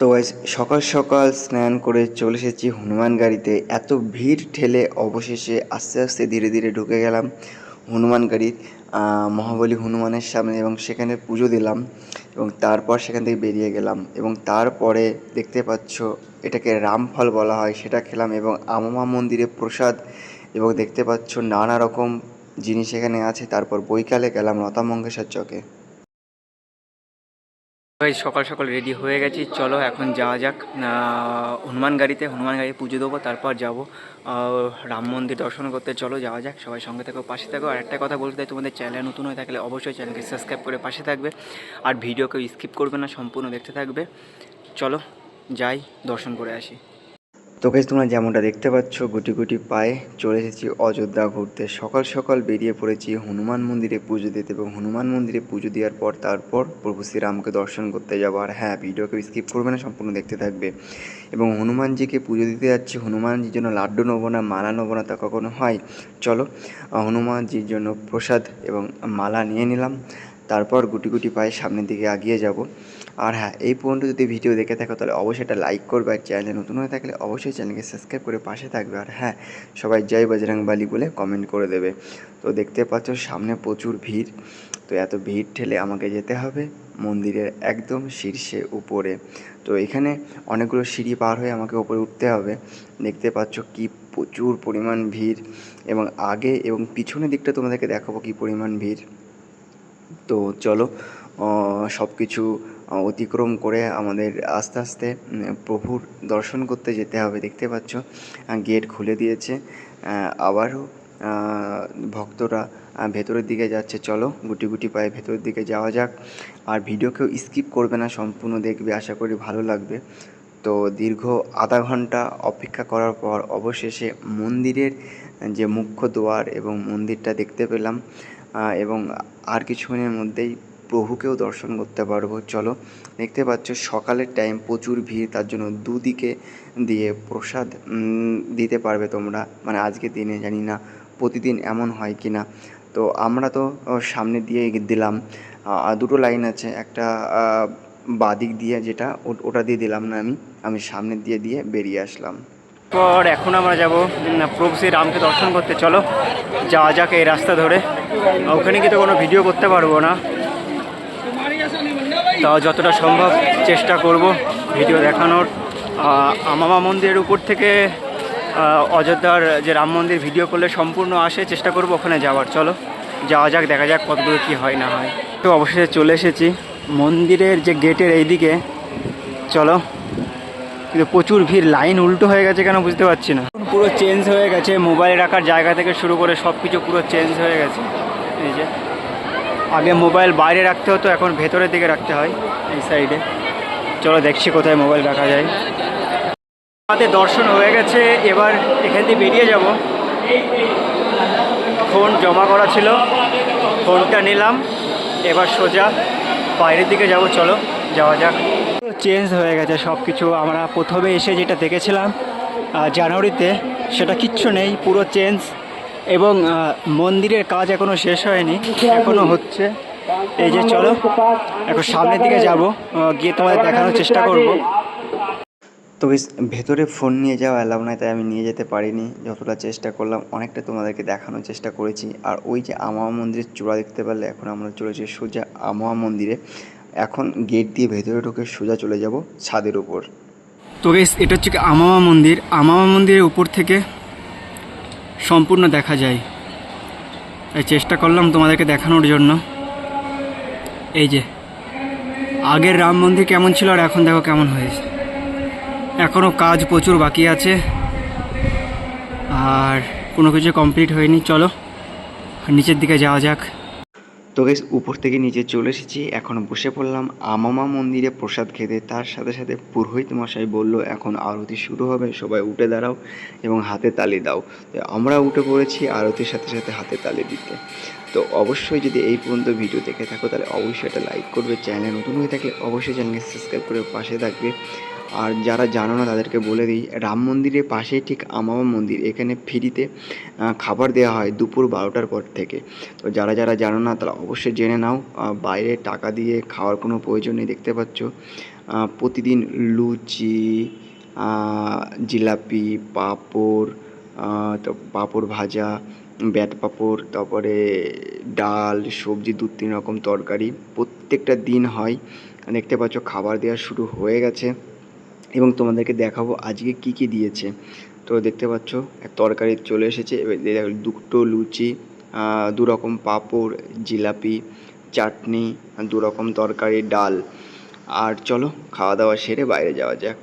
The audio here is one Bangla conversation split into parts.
তো guys, সকাল সকাল স্নান করে চলে এসেছি হনুমান গাড়িতে। এত ভিড় ঠেলে অবশেষে আস্তে আস্তে ধীরে ধীরে ঢুকে গেলাম হনুমান গাড়ির মহাবলী হনুমানের সামনে এবং সেখানে পুজো দিলাম এবং তারপর সেখান থেকে বেরিয়ে গেলাম এবং তারপরে দেখতে পাচ্ছ এটাকে রামফল বলা হয় সেটা খেলাম এবং আমমা মন্দিরে প্রসাদ এবং দেখতে পাচ্ছ নানা রকম জিনিস এখানে আছে। তারপর বৈকালে গেলাম লতা মঙ্গেশার চকে ভাই, সকাল সকাল রেডি হয়ে গেছি। চলো এখন যাওয়া যাক। হনুমান গাড়িতে, হনুমান গাড়ি পুজো দেবো, তারপর যাব। রাম মন্দির দর্শন করতে চলো, যাওয়া যাক। সবাই সঙ্গে থাকো, পাশে থাকো। আর একটা কথা বলতে তোমাদের চ্যানেল নতুন হয়ে থাকলে অবশ্যই চ্যানেলকে সাবস্ক্রাইব করে পাশে থাকবে। আর ভিডিও কেউ স্কিপ করবে না, সম্পূর্ণ দেখতে থাকবে। চলো, যাই, দর্শন করে আসি। তো গাইজ তোমরা যেমনটা দেখতে পাচ্ছ, গুটি গুটি পায়ে চলে এসেছি অযোধ্যা ঘুরতে। সকাল সকাল বেরিয়ে পড়েছি হনুমান মন্দিরে পুজো দিতে এবং হনুমান মন্দিরে পুজো দেওয়ার পর তারপর প্রভু শ্রীরামকে দর্শন করতে যাব। আর হ্যাঁ ভিডিওকে স্কিপ করবে না, সম্পূর্ণ দেখতে থাকবে। এবং হনুমানজিকে পুজো দিতে যাচ্ছি। হনুমানজির জন্য লাড্ডু নেব না, মালা নেব না, তা কখনো হয়? চলো হনুমানজির জন্য প্রসাদ এবং মালা নিয়ে নিলাম। তারপর গুটি গুটি পায়ে সামনের দিকে এগিয়ে যাব। আর হ্যাঁ এই পর্যন্ত যদি ভিডিও দেখে থাকো, তাহলে অবশ্যই একটা লাইক করবে আর চ্যানেলে নতুন হয়ে থাকলে অবশ্যই চ্যানেলকে সাবস্ক্রাইব করে পাশে থাকবে। আর হ্যাঁ সবাই জয় বজরং বালি বলে কমেন্ট করে দেবে। তো দেখতে পাচ্ছ সামনে প্রচুর ভিড়। তো এত ভিড় ঠেলে আমাকে যেতে হবে মন্দিরের একদম শীর্ষে উপরে। তো এখানে অনেকগুলো সিঁড়ি পার হয়ে আমাকে উপরে উঠতে হবে। দেখতে পাচ্ছ কি প্রচুর পরিমাণ ভিড়। এবং আগে এবং পিছনের দিকটা তোমাদেরকে দেখাবো কি পরিমাণ ভিড়। তো চলো সব কিছু অতিক্রম করে আমাদের আস্তে আস্তে প্রভুর দর্শন করতে যেতে হবে, দেখতে পাচ্ছ? গেট খুলে দিয়েছে আবারও ভক্তরা ভেতরের দিকে যাচ্ছে। চলো, গুটি গুটি পায়ে ভেতরের দিকে যাওয়া যাক। আর ভিডিওকেও স্কিপ করবে না, সম্পূর্ণ দেখবে, আশা করি ভালো লাগবে। তো দীর্ঘ আধা ঘণ্টা অপেক্ষা করার পর অবশেষে মন্দিরের যে মুখ্য দ্বার এবং মন্দিরটা দেখতে পেলাম এবং আর কিছুক্ষণের মধ্যেই প্রভুকেও দর্শন করতে পারব। চলো, দেখতে পাচ্ছ সকালের টাইম প্রচুর ভিড়, তার জন্য দুদিকে দিয়ে প্রসাদ দিতে পারবে তোমরা। মানে আজকে দিনে, জানি না প্রতিদিন এমন হয় কি না তো আমরা তো সামনে দিয়ে দিলাম। দুটো লাইন আছে, একটা আহ, বাদিক দিয়ে যেটা ওটা দিয়ে দিলাম না আমি আমি সামনের দিয়ে দিয়ে বেরিয়ে আসলাম। পর এখন আমরা যাব প্রভু শ্রী রামকে দর্শন করতে। চলো যাওয়া যাক এই রাস্তা ধরে। ওখানে কিন্তু কোনো ভিডিও করতে পারব না। তাও যতটা সম্ভব চেষ্টা করব ভিডিও দেখানোর। আমামা মন্দিরের উপর থেকে অযোধ্যার যে রাম মন্দির ভিডিও করলে সম্পূর্ণ আসে চেষ্টা করব ওখানে যাওয়ার। চলো যাওয়া যাক দেখা যাক কতদূর কী হয় না হয়। তো অবশেষে চলে এসেছি। মন্দিরের যে গেটের এইদিকে, চলো। কিন্তু প্রচুর ভিড়, লাইন উল্টো হয়ে গেছে কেন বুঝতে পারছি না। পুরো চেঞ্জ হয়ে গেছে মোবাইল রাখার জায়গা থেকে শুরু করে সব কিছু পুরো চেঞ্জ হয়ে গেছে। এই যে, আগে মোবাইল বাইরে রাখতে হতো, এখন ভেতরের দিকে রাখতে হয়, এই সাইডে চলো দেখছি কোথায় মোবাইল রাখা যায়। আমাদের দর্শন হয়ে গেছে, এবার এখান থেকে বেরিয়ে যাব। ফোন জমা করা ছিল ফোনটা নিলাম, এবার সোজা বাইরের দিকে যাব, চলো, যাওয়া যাক। চেঞ্জ হয়ে গেছে সব কিছু আমরা প্রথমে এসে যেটা দেখেছিলাম জানুয়ারিতে, সেটা কিচ্ছু নেই, পুরো চেঞ্জ এবং মন্দিরের কাজ এখনও শেষ হয়নি এখনও হচ্ছে। এই যে চলো, এখন সামনের দিকে যাব গিয়ে তোমাদের দেখানোর চেষ্টা করব। তো ভেতরে ফোন নিয়ে যাওয়া অ্যালাউ নয় তাই আমি নিয়ে যেতে পারিনি। যতটা চেষ্টা করলাম, অনেকটা তোমাদেরকে দেখানোর চেষ্টা করেছি। আর ওই যে আমোয়া মন্দিরের চূড়া দেখতে পারলে, এখন আমরা চলেছি সোজা আমোয়া মন্দিরে। এখন গেট দিয়ে ভেতরে ঢুকে সোজা চলে যাব ছাদের উপর। তো গেস এটা হচ্ছে আমামা মন্দির। আমামা মন্দিরের উপর থেকে সম্পূর্ণ দেখা যায়। তাই চেষ্টা করলাম তোমাদেরকে দেখানোর জন্য। এই যে, আগের রাম মন্দির কেমন ছিল আর এখন দেখো কেমন হয়েছে। এখনও কাজ প্রচুর বাকি আছে। আর কোনো কিছু কমপ্লিট হয়নি, চলো। নিচের দিকে যাওয়া যাক। তো বেশ উপর থেকে নিচে চলে এসেছি। এখন বসে পড়লাম আমামা মন্দিরে প্রসাদ খেতে। তার সাথে সাথে পুরোহিত মশাই বলল, এখন আরতি শুরু হবে, সবাই উঠে দাঁড়াও এবং হাতে তালি দাও। তো আমরা উঠে পড়েছি আরতির সাথে সাথে হাতে তালি দিতে। তো অবশ্যই যদি এই পর্যন্ত ভিডিও দেখে থাকো, তাহলে অবশ্যই এটা লাইক করবে। চ্যানেল নতুন হয়ে থাকলে অবশ্যই চ্যানেলকে সাবস্ক্রাইব করে পাশে থাকবে। আর যারা জানো না, তাদেরকে বলে দিই, রাম মন্দিরের পাশেই ঠিক আমামা মন্দির। এখানে ফ্রিতে খাবার দেওয়া হয় দুপুর বারোটার পর থেকে। তো যারা যারা জানো না, তারা অবশ্যই জেনে নাও। বাইরে টাকা দিয়ে খাওয়ার কোনো প্রয়োজন নেই, দেখতে পাচ্ছ। প্রতিদিন লুচি জিলাপি, পাঁপড় পাঁপড় ভাজা, ব্যাট পাঁপড়, তারপরে ডাল, সবজি, দু তিন রকম তরকারি। প্রত্যেকটা দিন হয়। দেখতে পাচ্ছ, খাবার দেওয়া শুরু হয়ে গেছে। এবং তোমাদেরকে দেখাবো আজকে কি কি দিয়েছে। তো দেখতে পাচ্ছ তরকারি চলে এসেছে, এবার দুটো লুচি দু রকম পাঁপড়, জিলাপি, চাটনি দু রকম তরকারি, ডাল। আর চলো খাওয়া দাওয়া সেরে বাইরে যাওয়া যাক।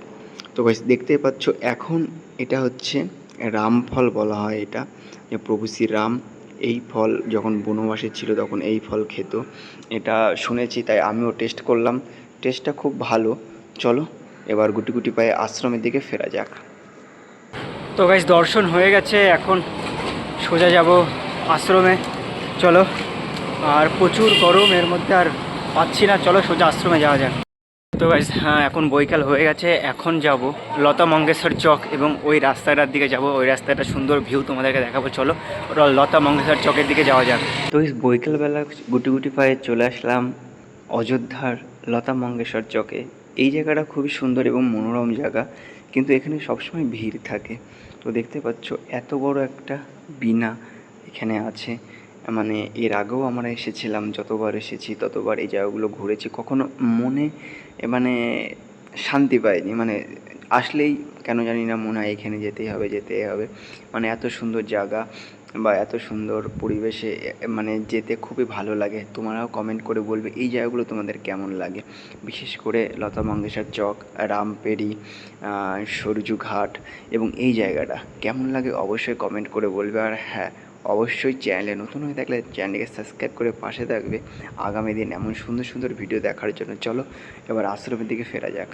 তো দেখতেই পাচ্ছ, এখন এটা হচ্ছে রামফল বলা হয় এটা প্রভু শ্রীরাম এই ফল যখন বনবাসে ছিল তখন এই ফল খেত। এটা শুনেছি, তাই আমিও টেস্ট করলাম। টেস্টটা খুব ভালো। চলো এবার গুটি গুটি পায়ে আশ্রমের দিকে ফেরা যাক। তো গাইজ দর্শন হয়ে গেছে এখন সোজা যাব আশ্রমে। চলো আর প্রচুর গরম এর মধ্যে আর পাচ্ছি না। চলো সোজা আশ্রমে যাওয়া যাক। তো গাইজ হ্যাঁ এখন বৈকাল হয়ে গেছে এখন যাব লতা মঙ্গেশকর চক এবং ওই রাস্তাটার দিকে যাব। ওই রাস্তাটা সুন্দর ভিউ তোমাদেরকে দেখাবো চলো ওরা লতা মঙ্গেশকর চকের দিকে যাওয়া যাক। তো এই বৈকালবেলা গুটি গুটি পায়ে চলে আসলাম অযোধ্যার লতা মঙ্গেশর চকে। এই জায়গাটা খুবই সুন্দর এবং মনোরম জায়গা, কিন্তু এখানে সবসময় ভিড় থাকে। তো দেখতে পাচ্ছ, এত বড় একটা বিনা এখানে আছে। মানে এর আগেও আমরা এসেছিলাম, যতবার এসেছি ততবার এই জায়গাগুলো ঘুরেছি। কখনো মনে মানে শান্তি পাইনি। মানে আসলেই কেন জানি না মনে হয় এখানে যেতেই হবে যেতেই হবে। মানে এত সুন্দর জায়গা। বা এত সুন্দর পরিবেশে মানে যেতে খুবই ভালো লাগে। তোমরাও কমেন্ট করে বলবে, এই জায়গাগুলো তোমাদের কেমন লাগে? বিশেষ করে লতা মঙ্গেশকর চক, রামপেরি সরজু ঘাট এবং এই জায়গাটা কেমন লাগে অবশ্যই কমেন্ট করে বলবে। আর হ্যাঁ অবশ্যই চ্যানেলে নতুন হয়ে থাকলে চ্যানেলকে সাবস্ক্রাইব করে পাশে থাকবে। আগামী দিন এমন সুন্দর সুন্দর ভিডিও দেখার জন্য। চলো, এবার আশ্রমের দিকে ফেরা যাক।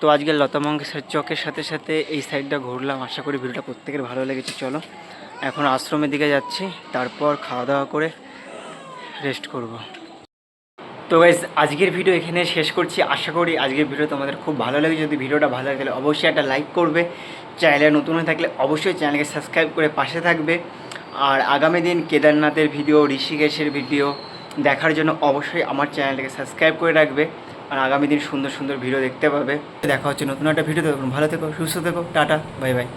তো আজকে লতা মঙ্গেশকর চকের সাথে সাথে এই সাইডটা ঘুরলাম। আশা করি ভিডিওটা প্রত্যেকের ভালো লেগেছে। চলো এখন আশ্রমের দিকে যাচ্ছি, তারপর খাওয়া দাওয়া করে রেস্ট করব। তো গাইজ আজকের ভিডিও এখানে শেষ করছি। আশা করি আজকের ভিডিও তোমাদের খুব ভালো লাগে যদি ভিডিওটা ভালো লাগে, তাহলে অবশ্যই একটা লাইক করবে। চ্যানেলে নতুন হয়ে থাকলে অবশ্যই চ্যানেলকে সাবস্ক্রাইব করে পাশে থাকবে। আর আগামী দিন কেদারনাথের ভিডিও ঋষিকেশের ভিডিও দেখার জন্য অবশ্যই আমার চ্যানেলটাকে সাবস্ক্রাইব করে রাখবে। আর আগামী দিন সুন্দর সুন্দর ভিডিও দেখতে পাবে। দেখা হচ্ছে নতুন একটা ভিডিও দেখুন ভালো থেকো, সুস্থ থেকো, টাটা বাই বাই